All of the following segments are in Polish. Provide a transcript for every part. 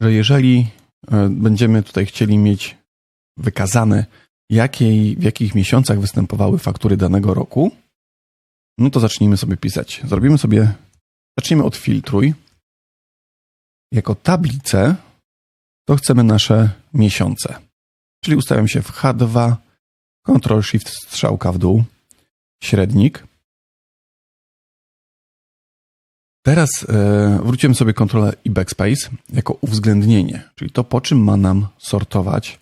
że jeżeli e, będziemy tutaj chcieli mieć wykazane, jakiej, w jakich miesiącach występowały faktury danego roku, no to zacznijmy sobie pisać. Zrobimy sobie, zaczniemy od filtruj. Jako tablicę to chcemy nasze miesiące. Czyli ustawiam się w H2, Ctrl Shift strzałka w dół, średnik. Teraz e, wróciłem sobie kontrolę i backspace jako uwzględnienie, czyli to po czym ma nam sortować,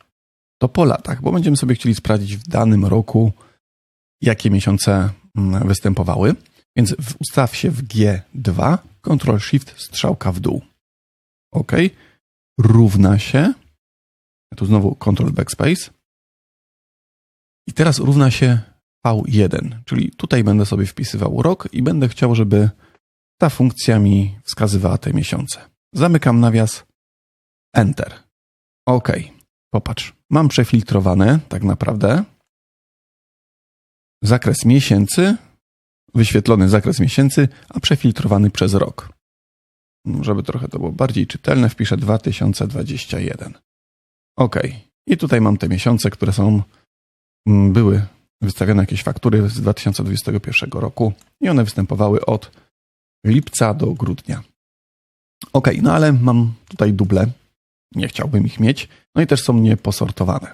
to po latach, bo będziemy sobie chcieli sprawdzić w danym roku, jakie miesiące mm, występowały. Więc ustaw się w G2, Ctrl Shift strzałka w dół. OK. Równa się. Tu znowu Ctrl Backspace. I teraz równa się V1, czyli tutaj będę sobie wpisywał rok i będę chciał, żeby ta funkcja mi wskazywała te miesiące. Zamykam nawias, Enter. OK, popatrz, mam przefiltrowane tak naprawdę zakres miesięcy, wyświetlony zakres miesięcy, a przefiltrowany przez rok. Żeby trochę to było bardziej czytelne, wpiszę 2021. OK. I tutaj mam te miesiące, które są, mm, były wystawione jakieś faktury z 2021 roku i one występowały od lipca do grudnia. OK, no ale mam tutaj duble. Nie chciałbym ich mieć. No i też są nieposortowane.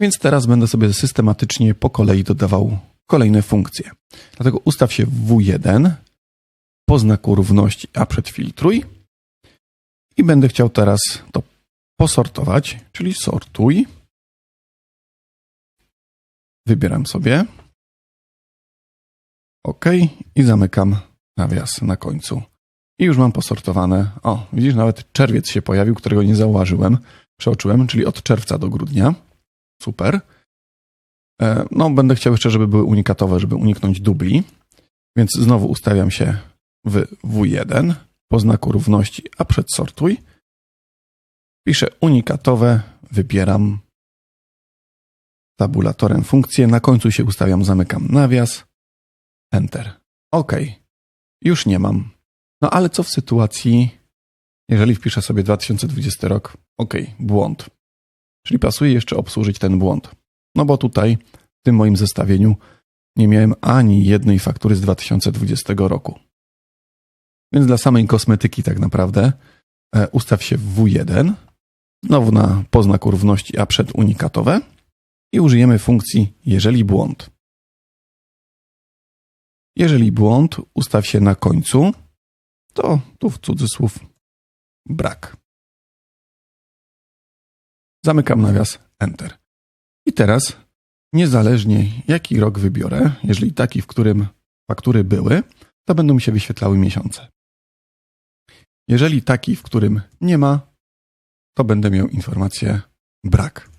Więc teraz będę sobie systematycznie po kolei dodawał kolejne funkcje. Dlatego ustaw się w W1 po znaku równości, a przedfiltruj. I będę chciał teraz to posortować, czyli sortuj. Wybieram sobie. OK i zamykam nawias na końcu. I już mam posortowane. O, widzisz, nawet czerwiec się pojawił, którego nie zauważyłem, przeoczyłem, czyli od czerwca do grudnia. Super. E, no, będę chciał jeszcze, żeby były unikatowe, żeby uniknąć dubli. Więc znowu ustawiam się w W1 po znaku równości, a przedsortuj. Piszę unikatowe, wybieram tabulatorem funkcję, na końcu się ustawiam, zamykam nawias, Enter. OK, już nie mam. No ale co w sytuacji, jeżeli wpiszę sobie 2020 rok? OK, błąd. Czyli pasuje jeszcze obsłużyć ten błąd. No bo tutaj, w tym moim zestawieniu, nie miałem ani jednej faktury z 2020 roku. Więc dla samej kosmetyki tak naprawdę e, ustaw się w W1, znowu na poznak równości, a przed unikatowe i użyjemy funkcji jeżeli błąd. Jeżeli błąd, ustaw się na końcu, to tu w cudzysłów brak. Zamykam nawias Enter. I teraz, niezależnie jaki rok wybiorę, jeżeli taki, w którym faktury były, to będą mi się wyświetlały miesiące. Jeżeli taki, w którym nie ma, to będę miał informację brak.